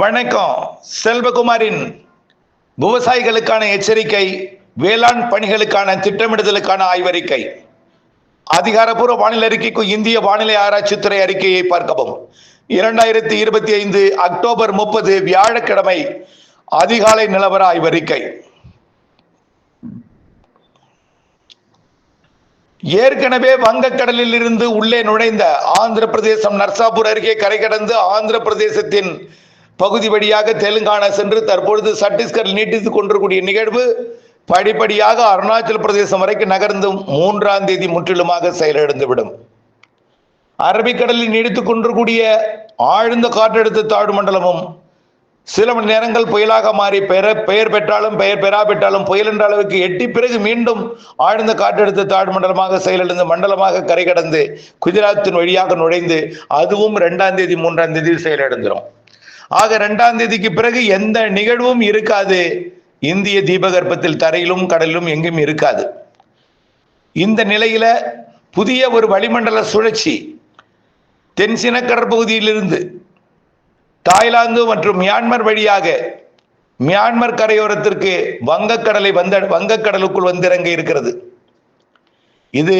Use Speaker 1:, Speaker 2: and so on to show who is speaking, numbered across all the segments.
Speaker 1: வணக்கம். செல்வகுமாரின் விவசாயிகளுக்கான எச்சரிக்கை வேளாண் பணிகளுக்கான திட்டமிடுதலுக்கான ஆய்வறிக்கை. அதிகாரப்பூர்வ வானிலை அறிக்கைக்கு இந்திய வானிலை ஆராய்ச்சித்துறை அறிக்கையை பார்க்கவும். இரண்டாயிரத்தி இருபத்தி ஐந்து அக்டோபர் முப்பது வியாழக்கிழமை அதிகாலை நிலவர ஆய்வறிக்கை. ஏற்கனவே வங்கக்கடலில் இருந்து உள்ளே நுழைந்த ஆந்திர பிரதேசம் நர்சாபூர் அருகே கரை கடந்து ஆந்திர பிரதேசத்தின் பகுதி வழியாக தெலுங்கானா சென்று தற்பொழுது சத்தீஸ்கரில் நீட்டித்துக் கொண்டிருக்கூடிய நிகழ்வு படிப்படியாக அருணாச்சல பிரதேசம் வரைக்கும் நகர்ந்து மூன்றாம் தேதி முற்றிலுமாக செயலிழந்துவிடும். அரபிக்கடலில் நீடித்துக் கொண்டிருக்கூடிய ஆழ்ந்த காற்றழுத்த தாழ்வு மண்டலமும் சில மணி நேரங்கள் புயலாக மாறி பெற பெயர் பெற்றாலும் பெயர் பெறாவிட்டாலும் புயல் என்ற அளவுக்கு எட்டி பிறகு மீண்டும் ஆழ்ந்த காற்றழுத்த தாழ் மண்டலமாக செயலிழந்து மண்டலமாக கரை கடந்து குஜராத்தின் வழியாக நுழைந்து அதுவும் ரெண்டாம் தேதி மூன்றாம் தேதி செயலிழந்துடும் ஆக இரண்டாம் தேதிக்கு பிறகு எந்த நிகழ்வும் இருக்காது. இந்திய தீபகற்பத்தில் தரையிலும் கடலிலும் எங்கும் இருக்காது. இந்த நிலையில புதிய ஒரு வளிமண்டல சுழற்சி தென்சின கடற்பகுதியிலிருந்து தாய்லாந்து மற்றும் மியான்மர் வழியாக மியான்மர் கரையோரத்திற்கு வங்கக்கடலை வந்த வங்கக்கடலுக்குள் வந்திறங்க இருக்கிறது. இது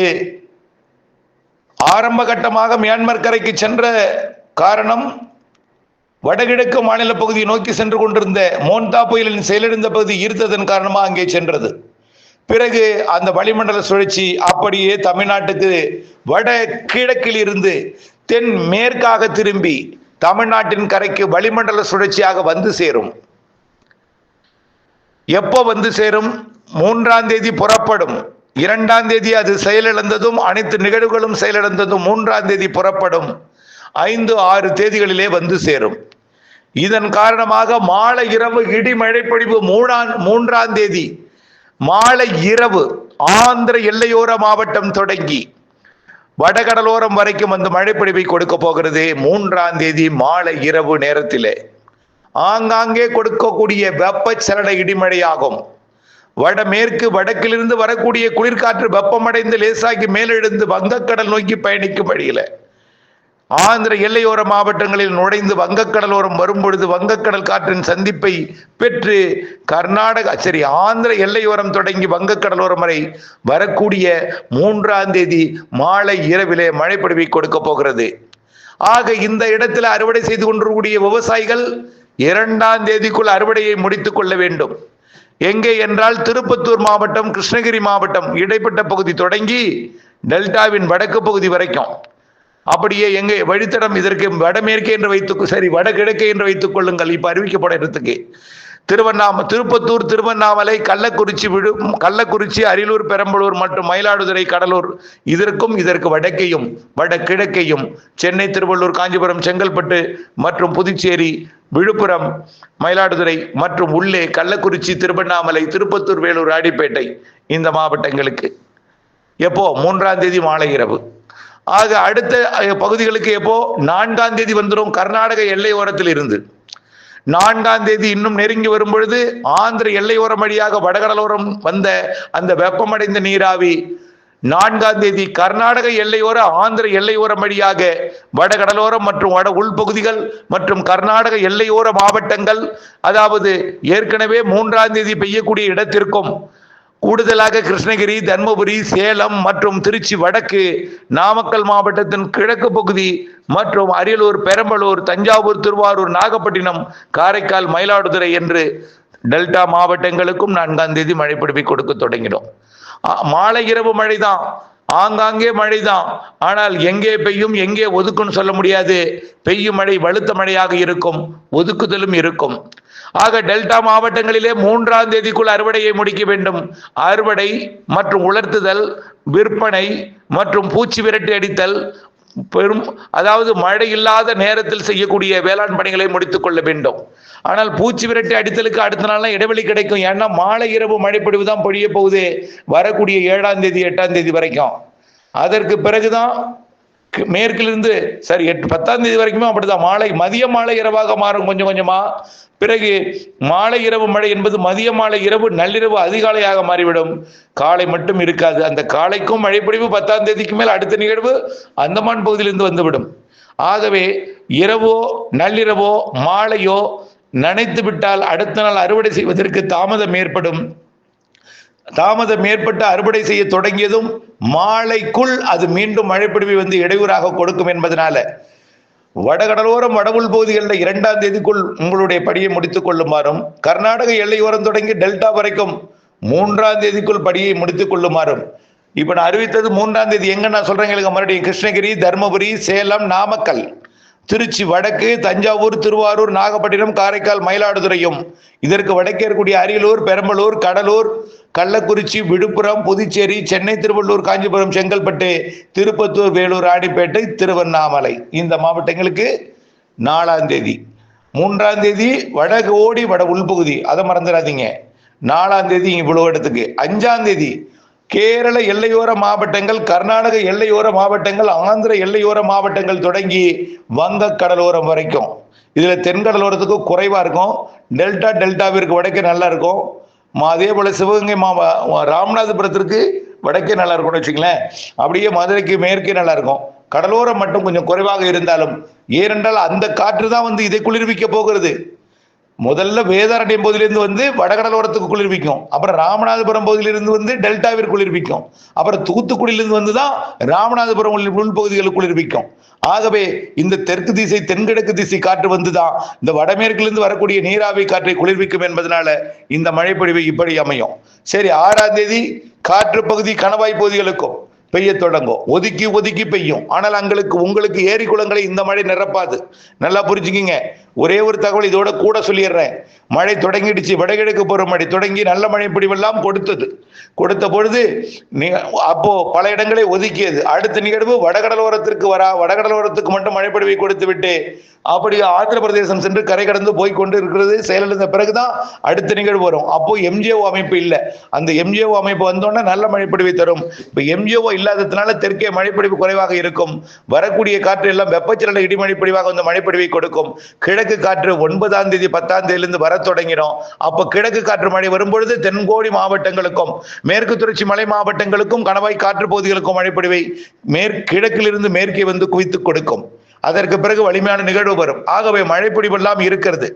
Speaker 1: ஆரம்ப கட்டமாக மியான்மர் கரைக்கு சென்ற காரணம் வடகிழக்கு மாநில பகுதியை நோக்கி சென்று கொண்டிருந்த மோன்தா புயலின் செயலிழந்த பகுதி ஈர்த்ததன் காரணமாக அங்கே சென்றது. பிறகு அந்த வளிமண்டல சுழற்சி அப்படியே தமிழ்நாட்டுக்கு வட கிழக்கில் இருந்து தென் மேற்காக திரும்பி தமிழ்நாட்டின் கரைக்கு வளிமண்டல சுழற்சியாக வந்து சேரும். எப்போ வந்து சேரும்? மூன்றாம் தேதி புறப்படும். இரண்டாம் தேதி அது செயலிழந்ததும் அனைத்து நிகழ்வுகளும் செயலிழந்ததும் மூன்றாம் தேதி புறப்படும். ஐந்து ஆறு தேதிகளிலே வந்து சேரும். இதன் காரணமாக மாலை இரவு இடி மழைப்பொழிவு மூணாம் மூன்றாம் தேதி. மாலை இரவு ஆந்திர எல்லையோர மாவட்டம் தொடங்கி வடகடலோரம் வரைக்கும் அந்த மழைப்பொழிவை கொடுக்க போகிறது. மூன்றாம் தேதி மாலை இரவு நேரத்திலே. ஆங்காங்கே கொடுக்கக்கூடிய வெப்பச்சலன இடிமழையாகும். வடமேற்கு வடக்கிலிருந்து வரக்கூடிய குளிர்காற்று வெப்பமடைந்து லேசாகி மேலெழுந்து வங்கக்கடல் நோக்கி பயணிக்கும் வழியில. ஆந்திர எல்லையோர மாவட்டங்களில் நுழைந்து வங்கக்கடலோரம் வரும்பொழுது வங்கக்கடல் காற்றின் சந்திப்பை பெற்று கர்நாடகா சரி ஆந்திர எல்லையோரம் தொடங்கி வங்கக்கடலோரம் வரை வரக்கூடிய மூன்றாம் தேதி மாலை இரவிலே மழைப்பொழிவை கொடுக்க போகிறது. ஆக இந்த இடத்தில் அறுவடை செய்து கொண்டிருக்கூடிய விவசாயிகள் இரண்டாம் தேதிக்குள் அறுவடையை முடித்துக் கொள்ள வேண்டும். எங்கே என்றால் திருப்பத்தூர் மாவட்டம் கிருஷ்ணகிரி மாவட்டம் இடைப்பட்ட பகுதி தொடங்கி டெல்டாவின் வடக்கு பகுதி வரைக்கும். அப்படியே எங்கே வழித்தடம் இதற்கு வடமேற்கே என்று வைத்து சரி வடகிழக்கே என்று வைத்துக் கொள்ளுங்கள். இப்ப அறிவிக்கப்பட இடத்துக்கு. திருவண்ணாம திருப்பத்தூர் திருவண்ணாமலை கள்ளக்குறிச்சி விழும் கள்ளக்குறிச்சி அரியலூர் பெரம்பலூர் மற்றும் மயிலாடுதுறை கடலூர் இதற்கும் இதற்கு வடக்கையும் வடகிழக்கையும் சென்னை திருவள்ளூர் காஞ்சிபுரம் செங்கல்பட்டு மற்றும் புதுச்சேரி விழுப்புரம் மயிலாடுதுறை மற்றும் உள்ளே கள்ளக்குறிச்சி திருவண்ணாமலை திருப்பத்தூர் வேலூர் ஆடிப்பேட்டை இந்த மாவட்டங்களுக்கு. எப்போ? மூன்றாம் தேதி மாலை இரவு. ஆக அடுத்த பகுதிகளுக்கு எப்போ? நான்காம் தேதி வந்துடும் கர்நாடக எல்லை ஓரத்தில் இருந்து. நான்காம் தேதி இன்னும் நெருங்கி வரும் பொழுது ஆந்திர எல்லையோரம் வழியாக வடகடலோரம் வந்த அந்த வெப்பமடைந்த நீராவி நான்காம் தேதி கர்நாடக எல்லையோர ஆந்திர எல்லையோரம் வழியாக வடகடலோரம் மற்றும் வட உள்பகுதிகள் மற்றும் கர்நாடக எல்லையோர மாவட்டங்கள் அதாவது ஏற்கனவே மூன்றாம் தேதி பெய்யக்கூடிய இடத்திற்கும் கூடுதலாக கிருஷ்ணகிரி தர்மபுரி சேலம் மற்றும் திருச்சி வடக்கு நாமக்கல் மாவட்டத்தின் கிழக்கு பகுதி மற்றும் அரியலூர் பெரம்பலூர் தஞ்சாவூர் திருவாரூர் நாகப்பட்டினம் காரைக்கால் மயிலாடுதுறை என்று டெல்டா மாவட்டங்களுக்கும் நான்காம் தேதி மழை பிடிப்பை கொடுக்க தொடங்கிடும் மாலை இரவு மழைதான். ஆங்காங்கே மழைதான். ஆனால் எங்கே பெய்யும் எங்கே ஒதுக்குன்னு சொல்ல முடியாது. பெய்யும் மழை வலுத்த மழையாக இருக்கும். ஒதுக்குதலும் இருக்கும். ஆக டெல்டா மாவட்டங்களிலே மூன்றாம் தேதிக்குள் அறுவடையை முடிக்க வேண்டும். அறுவடை மற்றும் உலர்த்துதல் விற்பனை மற்றும் பூச்சி விரட்டி அடித்தல் பெரும் அதாவது மழை இல்லாத நேரத்தில் செய்யக்கூடிய வேளாண் பணிகளை முடித்துக் கொள்ள வேண்டும். ஆனால் பூச்சி விரட்டி அடித்தலுக்கு அடுத்த நாள்லாம் இடைவெளி கிடைக்கும். ஏன்னா மாலை இரவு மழை தான் பொழிய போகுது. வரக்கூடிய ஏழாம் தேதி எட்டாம் தேதி வரைக்கும். அதற்கு பிறகுதான் மேற்கிலிருந்து சரி எட்டு பத்தாம் தேதி வரைக்குமே அப்படிதான். மாலை மதிய மாலை இரவாக மாறும் கொஞ்சம் கொஞ்சமா. பிறகு மாலை இரவு மழை என்பது மதிய மாலை இரவு நள்ளிரவு அதிகாலையாக மாறிவிடும். காலை மட்டும் இருக்காது. அந்த காலைக்கும் மழை பத்தாம் தேதிக்கு மேல் அடுத்த நிகழ்வு அந்தமான் பகுதியிலிருந்து வந்துவிடும். ஆகவே இரவோ நள்ளிரவோ மாலையோ நனைத்து விட்டால் அடுத்த நாள் அறுவடை செய்வதற்கு தாமதம் ஏற்படும். தாமதம் ஏற்பட்டு அறுவடை செய்ய தொடங்கியதும் மாலைக்குள் அது மீண்டும் மழைப்பிடிவை வந்து இடையூறாக கொடுக்கும் என்பதனால வடகடலோரம் வடவுள் பகுதிகளில் இரண்டாம் தேதிக்குள் உங்களுடைய படியை முடித்துக் கொள்ளுமாறும் கர்நாடக எல்லையோரம் தொடங்கி டெல்டா வரைக்கும் மூன்றாம் தேதிக்குள் படியை முடித்துக் கொள்ளுமாறும். இப்ப நான் அறிவித்தது மூன்றாம் தேதி. எங்க நான் சொல்றேன் எங்களுக்கு மறுபடியும் கிருஷ்ணகிரி தருமபுரி சேலம் நாமக்கல். திருச்சி வடக்கு தஞ்சாவூர் திருவாரூர் நாகப்பட்டினம் காரைக்கால் மயிலாடுதுறையும். இதற்கு வடக்கே இருக்கக்கூடிய அரியலூர் பெரம்பலூர் கடலூர் கள்ளக்குறிச்சி விழுப்புரம் புதுச்சேரி சென்னை திருவள்ளூர் காஞ்சிபுரம் செங்கல்பட்டு திருப்பத்தூர் வேலூர் ஆடிப்பேட்டை திருவண்ணாமலை. இந்த மாவட்டங்களுக்கு நாலாம் தேதி. மூன்றாம் தேதி வடக்கு ஓடி வட உள்பகுதி. அதை மறந்துடாதீங்க. நாலாம் தேதி இவ்வளவு இடத்துக்கு. அஞ்சாம் தேதி கேரள எல்லையோர மாவட்டங்கள் கர்நாடக எல்லையோர மாவட்டங்கள் ஆந்திர எல்லையோர மாவட்டங்கள் தொடங்கி வங்க கடலோரம் வரைக்கும். இதில் தென்கடலோரத்துக்கு குறைவாக இருக்கும். டெல்டா டெல்டாவிற்கு வடக்கே நல்லா இருக்கும். அதே போல சிவகங்கை மாவ ராமநாதபுரத்திற்கு வடக்கே நல்லா இருக்கும்னு வச்சுங்களேன் அப்படியே மதுரைக்கு மேற்கே நல்லா இருக்கும். கடலோரம் மட்டும் கொஞ்சம் குறைவாக இருந்தாலும் ஏனென்றால் அந்த காற்று தான் வந்து இதை குளிர்விக்க போகிறது. முதல்ல வேதாரண்யம் பகுதியிலிருந்து வந்து வடகடலோரத்துக்கு குளிர்விக்கும். அப்புறம் ராமநாதபுரம் பகுதியிலிருந்து வந்து டெல்டாவிற்கு குளிர்விக்கும். அப்புறம் தூத்துக்குடியிலிருந்து வந்து தான் ராமநாதபுரம் உள்பகுதிகளுக்கு குளிர்விக்கும். ஆகவே இந்த தெற்கு திசை தென்கிழக்கு திசை காற்று வந்துதான். இந்த வடமேற்கிலிருந்து வரக்கூடிய நீராவி காற்றை குளிர்விக்கும் என்பதனால இந்த மழைப்பொழிவு இப்படி அமையும். சரி ஆறாம் தேதி காற்று பகுதி கணவாய் பகுதிகளுக்கும் பெய்ய தொடங்கும். ஒதுக்கி ஒதுக்கி பெய்யும். ஆனால் அங்களுக்கு உங்களுக்கு ஏரி குளங்களை இந்த மழை நிரப்பாது. நல்லா புரிஞ்சுக்கிங்க. ஒரே ஒரு தகவல் இதோட கூட சொல்லிடுறேன். மழை தொடங்கிடுச்சு வடகிழக்கு பருவமழை தொடங்கி நல்ல மழை பிடிவெல்லாம் கொடுத்தது. கொடுத்த பொழுது நீ அப்போ பல இடங்களை ஒதுக்கியது. அடுத்த நிகழ்வு வடகடலோரத்திற்கு வரா வடகடலோரத்துக்கு மட்டும் மழைப்பொழிவை கொடுத்து விட்டு அப்படி ஆந்திர பிரதேசம் சென்று கரை கடந்து போய் கொண்டு இருக்கிறது. செயலிழந்த பிறகுதான் அடுத்த நிகழ்வு வரும். அப்போ எம்ஜிஓ அமைப்பு இல்லை. அந்த எம்ஜிஓ அமைப்பு வந்தோன்னே நல்ல மழைப்பொழிவை தரும். இப்போ எம்ஜிஓ இல்லாததுனால தெற்கே மழைப்பொழிவு குறைவாக இருக்கும். வரக்கூடிய காற்று எல்லாம் வெப்பச்சலன இடிமழை வந்து மழைப்பொழிவை கொடுக்கும். கிழக்கு காற்று ஒன்பதாம் தேதி பத்தாம் தேதியிலிருந்து வர தொடங்கிடும் அப்போ கிழக்கு காற்று மழை வரும்பொழுது தென்கோடி மாவட்டங்களுக்கும் மேற்கு தொடர்ச்சி மலை மாவட்டங்களுக்கும் கணவாய் காற்று பகுதிகளுக்கும் மழைப்பொழிவை மேற்கு கிழக்கிலிருந்து மேற்கே வந்து குவித்து கொடுக்கும். அதற்கு பிறகு வலிமையான நிகழ்வு வரும். ஆகவே மழைப்பொழிவெல்லாம் இருக்கிறது.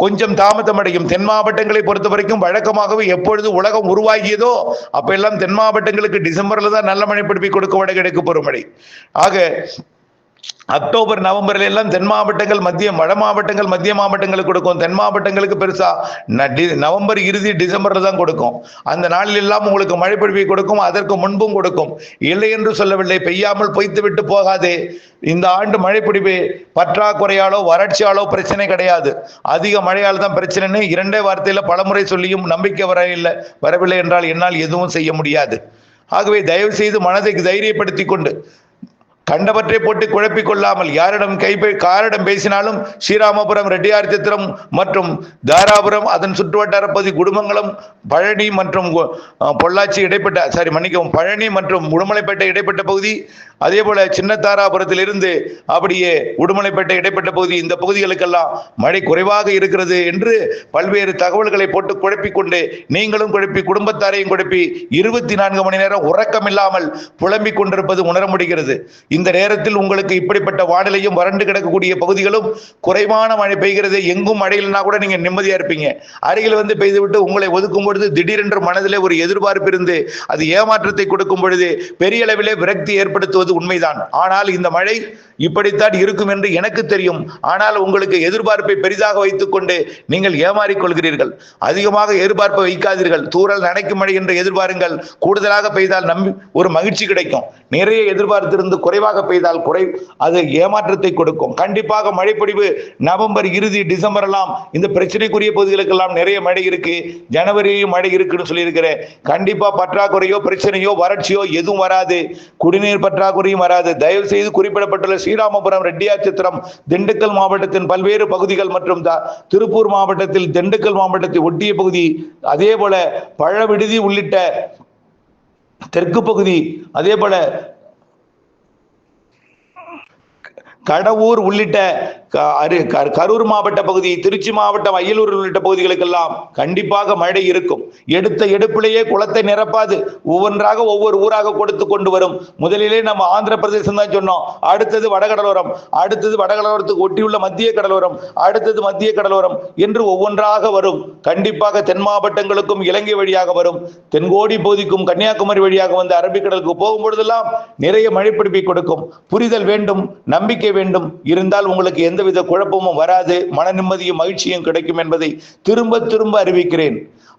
Speaker 1: கொஞ்சம் தாமதம் அடையும். தென் மாவட்டங்களை பொறுத்த வரைக்கும் வழக்கமாகவே எப்பொழுது உலகம் உருவாகியதோ அப்ப எல்லாம் தென் மாவட்டங்களுக்கு டிசம்பர்ல தான் நல்ல மழை பிடிப்பி கொடுக்க வடகிழக்கு பருவமழை. ஆக அக்டோபர் நவம்பர்ல எல்லாம் தென் மாவட்டங்கள் மத்திய வட மாவட்டங்கள் மத்திய மாவட்டங்களுக்கு கொடுக்கும். தென் மாவட்டங்களுக்கு பெருசா டி- நவம்பர் இறுதி டிசம்பர்ல தான் கொடுக்கும். அந்த நாளில் எல்லாம் உங்களுக்கு மழை பொழிவை கொடுக்கும் அதற்கு முன்பும் கொடுக்கும். இல்லை என்று சொல்லவில்லை பெய்யாமல் பொய்த்து விட்டு போகாதே. இந்த ஆண்டு மழை பொழிவு பற்றாக்குறையாலோ வறட்சியாலோ பிரச்சனை கிடையாது. அதிக மழையால் தான் பிரச்சனைன்னு இரண்டே வார்த்தையில பலமுறை சொல்லியும் நம்பிக்கை வர இல்லை வரவில்லை என்றால் என்னால் எதுவும் செய்ய முடியாது. ஆகவே தயவு செய்து மனதை தைரியப்படுத்திக் கொண்டு கண்டவற்றை போட்டு குழப்பிக் கொள்ளாமல் யாரிடம் கைப்பே காரிடம் பேசினாலும் ஸ்ரீராமபுரம் ரெட்டியார் சித்திரம் மற்றும் தாராபுரம் அதன் சுற்றுவட்டார பகுதி குடும்பங்களும் பழனி மற்றும் பொள்ளாச்சி இடைப்பட்ட சாரி மன்னிக்கவும் பழனி மற்றும் உடுமலைப்பேட்டை இடைப்பட்ட பகுதி அதே போல சின்னத்தாராபுரத்தில் இருந்து அப்படியே உடுமலைப்பேட்டை இடைப்பட்ட பகுதி இந்த பகுதிகளுக்கெல்லாம் மழை குறைவாக இருக்கிறது என்று பல்வேறு தகவல்களை போட்டு குழப்பிக் கொண்டு நீங்களும் குழப்பி குடும்பத்தாரையும் குழப்பி இருபத்தி நான்கு மணி நேரம் உறக்கம் இல்லாமல் புலம்பிக் கொண்டிருப்பது உணர முடிகிறது. இந்த நேரத்தில் உங்களுக்கு இப்படிப்பட்ட வானிலையும் வறண்டு கிடக்கக்கூடிய பகுதிகளும் குறைவான மழை பெய்கிறது எங்கும் மழை இல்லைனா கூட நீங்க நிம்மதியா இருப்பீங்க. அருகில் வந்து பெய்து விட்டு உங்களை ஒதுக்கும் பொழுது திடீரென்று மனதிலே ஒரு எதிர்பார்ப்பு இருந்து அது ஏமாற்றத்தை கொடுக்கும் பொழுது பெரிய அளவிலே விரக்தி ஏற்படுத்துவது உண்மைதான். ஆனால் இந்த மழை இப்படித்தான் இருக்கும் என்று எனக்கு தெரியும். ஆனால் உங்களுக்கு எதிர்பார்ப்பை பெரிதாக வைத்துக் கொண்டு நீங்கள் ஏமாறிக்கொள்கிறீர்கள். அதிகமாக எதிர்பார்ப்பை வைக்காதீர்கள். தூரல் நனைக்கும் மழை என்று எதிர்பாருங்கள். கூடுதலாக பெய்தால் நம்பி ஒரு மகிழ்ச்சி கிடைக்கும். நிறைய எதிர்பார்த்திருந்து குறைவாக பெய்தால் குறை அது ஏமாற்றத்தை கொடுக்கும். கண்டிப்பாக மழைப்பொழிவு நவம்பர் இறுதி டிசம்பர் எல்லாம் இந்த பிரச்சனைக்குரிய பகுதிகளுக்கெல்லாம் நிறைய மழை இருக்கு. ஜனவரியும் மழை இருக்குன்னு சொல்லியிருக்கிறேன். கண்டிப்பா பற்றாக்குறையோ பிரச்சனையோ வறட்சியோ எதுவும் வராது. குடிநீர் பற்றாக்குறையும் வராது. தயவு செய்து குறிப்பிடப்பட்டுள்ள ஸ்ரீராமபுரம் ரெட்டியாச்சித்திரம் திண்டுக்கல் மாவட்டத்தின் பல்வேறு பகுதிகள் மற்றும் திருப்பூர் மாவட்டத்தில் திண்டுக்கல் மாவட்டத்தை ஒட்டிய பகுதி அதே போல பழவிடுதி உள்ளிட்ட தெற்கு பகுதி அதே போல கடவூர் உள்ளிட்ட அரு- க- கரூர் மாவட்ட பகுதி திருச்சி மாவட்டம் அயலூர் உள்ளிட்ட பகுதிகளுக்கெல்லாம் கண்டிப்பாக மழை இருக்கும். எடுத்த எடுப்பிலேயே குளத்தை நிரப்பாது. ஒவ்வொன்றாக ஒவ்வொரு ஊராக கொடுத்து கொண்டு வரும். முதலிலே நம்ம ஆந்திர பிரதேசம் தான் சொன்னோம். அடுத்தது வடகடலோரம். அடுத்தது வடகடலோரத்துக்கு ஒட்டியுள்ள மத்திய கடலோரம். அடுத்தது மத்திய கடலோரம் என்று ஒவ்வொன்றாக வரும். கண்டிப்பாக தென் மாவட்டங்களுக்கும் இலங்கை வழியாக வரும். தென்கோடி பகுதிக்கும் கன்னியாகுமரி வழியாக வந்து அரபிக்கடலுக்கு போகும் பொழுதெல்லாம் நிறைய மழை பிடிப்பை கொடுக்கும். புரிதல் வேண்டும் நம்பிக்கை வேண்டும். இருந்தால் உங்களுக்கு எந்த எந்தவித குழப்பமும் வராது மன நிம்மதியும் மகிழ்ச்சியும் கிடைக்கும் என்பதை திரும்ப திரும்ப அறிவிக்கிறேன்.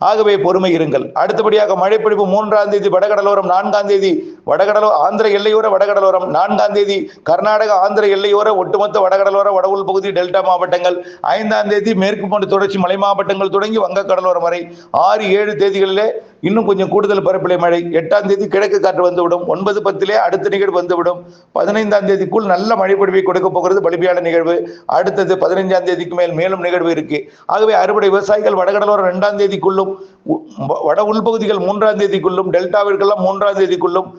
Speaker 1: ஆகவே பொறுமை இருங்கள். அடுத்தபடியாக மழைப்பிடிப்பு மூன்றாம் தேதி வடகடலோரம் நான்காம் தேதி வடகடலோ ஆந்திர எல்லையோர வடகடலோரம் நான்காம் தேதி கர்நாடக ஆந்திர எல்லையோர ஒட்டுமொத்த வடகடலோர வடவுள் பகுதி டெல்டா மாவட்டங்கள் ஐந்தாம் தேதி மேற்கு கொண்டு தொடர்ச்சி மலை மாவட்டங்கள் தொடங்கி வங்கக்கடலோரம் வரை ஆறு ஏழு தேதிகளிலே இன்னும் கொஞ்சம் கூடுதல் பரப்பிலை மழை. எட்டாம் தேதி கிழக்கு காற்று வந்துவிடும். ஒன்பது பத்திலே அடுத்த நிகழ்வு வந்துவிடும். பதினைந்தாம் தேதிக்குள் நல்ல மழை பொழிவை கொடுக்க போகிறது வலிமையான நிகழ்வு. அடுத்தது பதினைஞ்சாம் தேதிக்கு மேல் மேலும் நிகழ்வு இருக்கு. ஆகவே அறுவடை விவசாயிகள் வடகடலோரம் இரண்டாம் தேதிக்குள்ளும் உ- வட உள்பகுதிகள் மூன்றாம் தேதிக்குள்ளும் டெல்டாவிற்கெல்லாம் மூன்றாம் தேதிக்குள்ளும்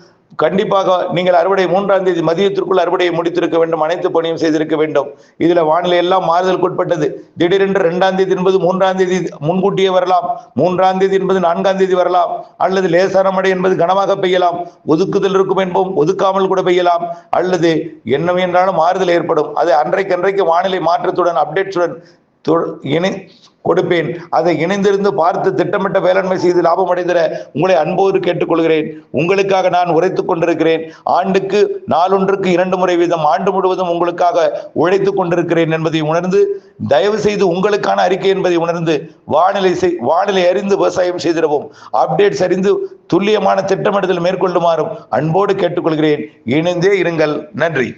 Speaker 1: கண்டிப்பாக நீங்கள் அறுவடை மூன்றாம் தேதி மதியத்திற்குள் அறுவடையை முடித்திருக்க வேண்டும் அனைத்து பணியும் செய்திருக்க வேண்டும். இதுல வானிலை எல்லாம் மாறுதலுக்குட்பட்டது. திடீரென்று இரண்டாம் தேதி என்பது மூன்றாம் தேதி முன்கூட்டியே வரலாம் மூன்றாம் தேதி என்பது நான்காம் தேதி வரலாம் அல்லது லேசான மழை என்பது கனமாக பெய்யலாம் ஒதுக்குதல் இருக்கும் என்போம் ஒதுக்காமல் கூட பெய்யலாம் அல்லது என்ன என்றாலும் மாறுதல் ஏற்படும். அது அன்றைக்கு அன்றைக்கு வானிலை மாற்றத்துடன் அப்டேட்ஸுடன் இணை கொடுப்பேன். அதை இணைந்திருந்து பார்த்து திட்டமிட்ட வேளாண்மை செய்து லாபம் அடைந்திட உங்களை அன்போடு கேட்டுக்கொள்கிறேன். உங்களுக்காக நான் உரைத்துக் கொண்டிருக்கிறேன். ஆண்டுக்கு நாளொன்றுக்கு இரண்டு முறை வீதம் ஆண்டு முழுவதும் உங்களுக்காக உழைத்துக் கொண்டிருக்கிறேன் என்பதை உணர்ந்து தயவு செய்து உங்களுக்கான அறிக்கை என்பதை உணர்ந்து வானிலை செய்- வானிலை அறிந்து விவசாயம் செய்திடவும். அப்டேட்ஸ் அறிந்து துல்லியமான திட்டமிடுதல் மேற்கொள்ளுமாறும் அன்போடு கேட்டுக்கொள்கிறேன். இணைந்தே இருங்கள். நன்றி.